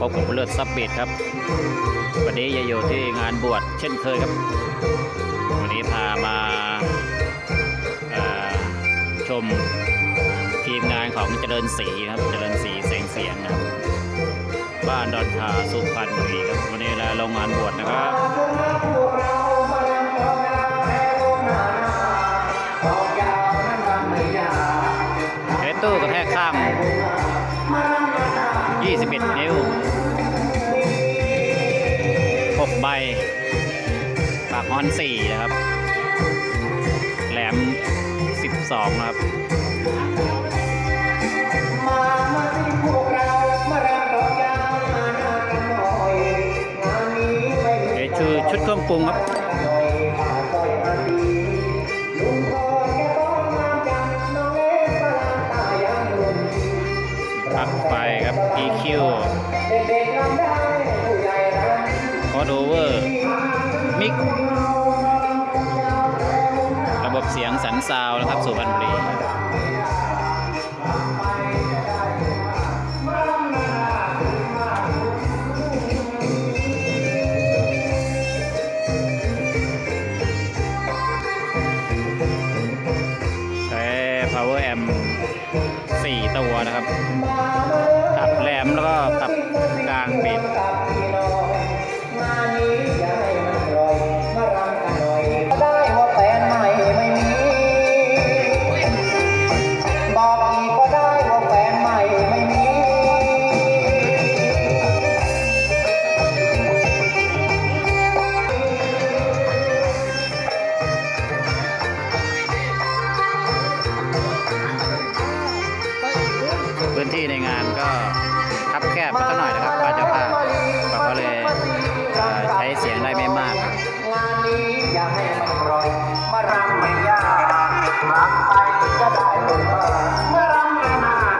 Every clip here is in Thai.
พบกับเลือดซับเบดครับ วันนี้จะอยู่ที่งานบวชเช่นเคยครับ วันนี้พามาเอ่อชมทีมงานของเจริญศรีครับ เจริญศรีเสียงเสียงครับบ้านดอนคาสุพรรณบุรีครับ วันนี้เราลงงานบวชนะครับเทตู้กระแทกข้าง 21 นิ้ว 6 ใบ ปากฮอน 4 นะครับ แหลม 12นะครับเดี๋ยวคือชุดเครื่องปรุงครับ ปลั๊กไฟครับ EQ คอร์ดโอเวอร์มิกระบบเสียงสันซาวนะครับสุพรรณบุรีใช้ power amp 4 ตัวนะครับ ขับแหลมแล้วก็ขับกลางปิด ที่ในงานก็คับแคบสักหน่อยนะครับป้าเจ้าภาพเราก็เลยใช้เสียงได้ไม่มากงานนี้อย่าให้มันปล่อยมารำไม่ยากรักไปก็ได้เลยว่ามารำไม่นาน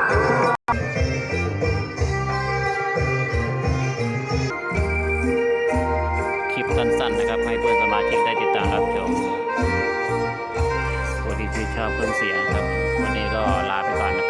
คลิปสั้นๆนะครับให้เพื่อนสมาชิกได้ติดตามรับชมผู้ที่ชื่นชอบเครื่องเสียงครับ วันนี้ก็ลาไปก่อนนะ